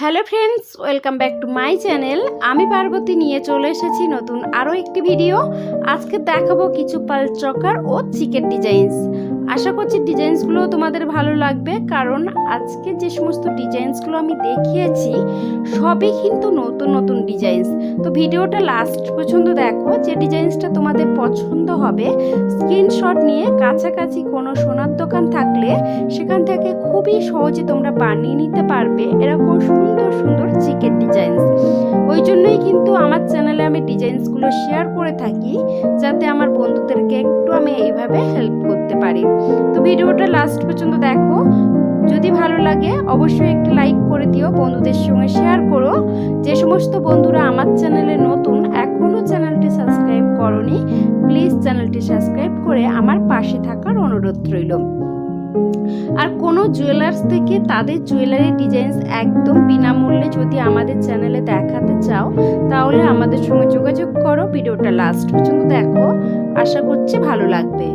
Hello friends, welcome back to my channel. আমি পার্বতী নিয়ে চলে এসেছি নতুন আরও একটি ভিডিও। আজকে দেখাবো কিছু পাল চকার ও চিকেন ডিজাইনস। আশা করছি ডিজাইনসগুলো তোমাদের ভালো লাগবে, কারণ আজকে যে সমস্ত ডিজাইনসগুলো আমি দেখিয়েছি, সবই কিন্তু নতুন নতুন ডিজাইনস। তো ভিডিওটা লাস্ট পর্যন্ত দেখো, যে ডিজাইনসটা তোমাদের পছন্দ হবে, স্ক্রিনশট নিয়ে কাছাকাছি কোনো সোনার দোকান থাকলে সেখান থেকে খুবই সহজে তোমরা বানিয়ে নিতে পারবে এরকম সুন্দর সুন্দর চিকেন ডিজাইনস ওই জন্যই কিন্তু আমার চ্যানেলে আমি ডিজাইনসগুলো শেয়ার করে থাকি, যাতে আমার বন্ধুদেরকে একটু আমি এইভাবে হেল্প করতে পারি। তো ভিডিওটা লাস্ট পর্যন্ত দেখো। যদি ভালো লাগে, অবশ্যই একটি লাইক করে দিও, বন্ধুদের সঙ্গে শেয়ার করো। যে সমস্ত বন্ধুরা আমার চ্যানেলে নতুন এখনও চ্যানেলটি সাবস্ক্রাইব করনি প্লিজ চ্যানেলটি সাবস্ক্রাইব করে আমার পাশে থাকার অনুরোধ রইল। আর কোনো জুয়েলার্স থেকে তাদের জুয়েলারি ডিজাইনস একদম বিনামূল্যে যদি আমাদের চ্যানেলে দেখাতে চাও, তাহলে আমাদের সঙ্গে যোগাযোগ করো। ভিডিওটা লাস্ট পর্যন্ত দেখো। আশা করছি ভালো লাগবে।